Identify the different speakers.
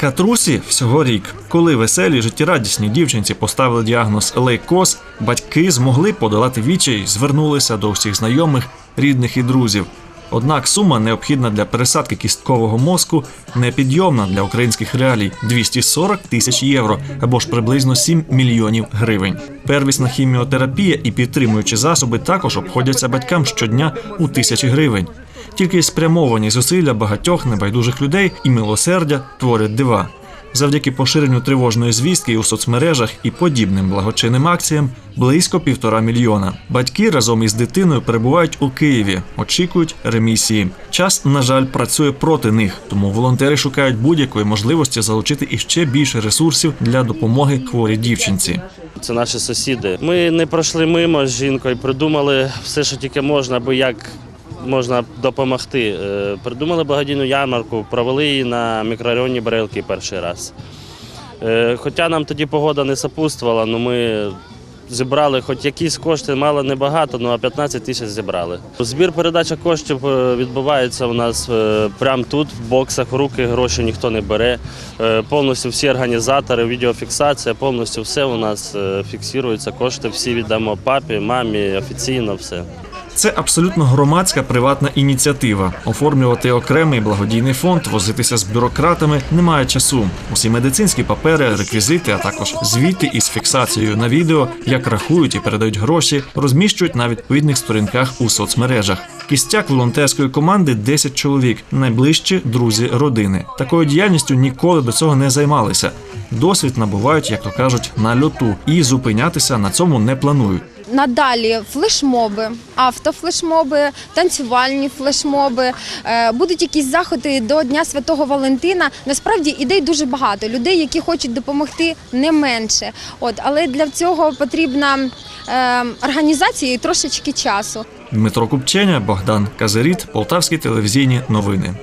Speaker 1: Катрусі всього рік. Коли веселі життєрадісні дівчинці поставили діагноз лейкоз, батьки змогли подолати вічай, звернулися до всіх знайомих, рідних і друзів. Однак сума необхідна для пересадки кісткового мозку непідйомна для українських реалій 240 тисяч євро або ж приблизно 7 мільйонів гривень. Первісна хіміотерапія і підтримуючі засоби також обходяться батькам щодня у тисячі гривень. Тільки спрямовані зусилля багатьох небайдужих людей і милосердя творять дива. Завдяки поширенню тривожної звістки у соцмережах і подібним благочинним акціям близько півтора мільйона. Батьки разом із дитиною перебувають у Києві, очікують ремісії. Час, на жаль, працює проти них, тому волонтери шукають будь-якої можливості залучити іще більше ресурсів для допомоги хворій дівчинці.
Speaker 2: Це наші сусіди. Ми не пройшли мимо з жінкою, придумали все, що тільки можна, аби як можна допомогти. Е, Придумали благодійну ярмарку, провели її на мікрорайоні Брелки перший раз. Е, Хоча нам тоді погода не сопутствувала, але ми зібрали хоч якісь кошти, мало небагато, ну а 15 тисяч зібрали. Збір передача коштів е, відбувається у нас прямо тут, в боксах, в руки гроші ніхто не бере. Повністю всі організатори, відеофіксація, повністю все у нас фіксується. Кошти всі віддамо папі, мамі, офіційно все.
Speaker 1: Це абсолютно громадська приватна ініціатива. Оформлювати окремий благодійний фонд, возитися з бюрократами немає часу. Усі медицинські папери, реквізити, а також звіти із фіксацією на відео, як рахують і передають гроші, розміщують на відповідних сторінках у соцмережах. Кістяк волонтерської команди 10 чоловік, найближчі друзі родини. Такою діяльністю ніколи до цього не займалися. Досвід набувають, як то кажуть, на льоту, і зупинятися на цьому не планують.
Speaker 3: Надалі флешмоби, автофлешмоби, танцювальні флешмоби. Е, Будуть якісь заходи до Дня Святого Валентина. Насправді ідей дуже багато. Людей, які хочуть допомогти, не менше. От, але для цього потрібна е, організація і трошечки часу.
Speaker 1: Дмитро Купченя, Богдан Казаріт, Полтавські телевізійні новини.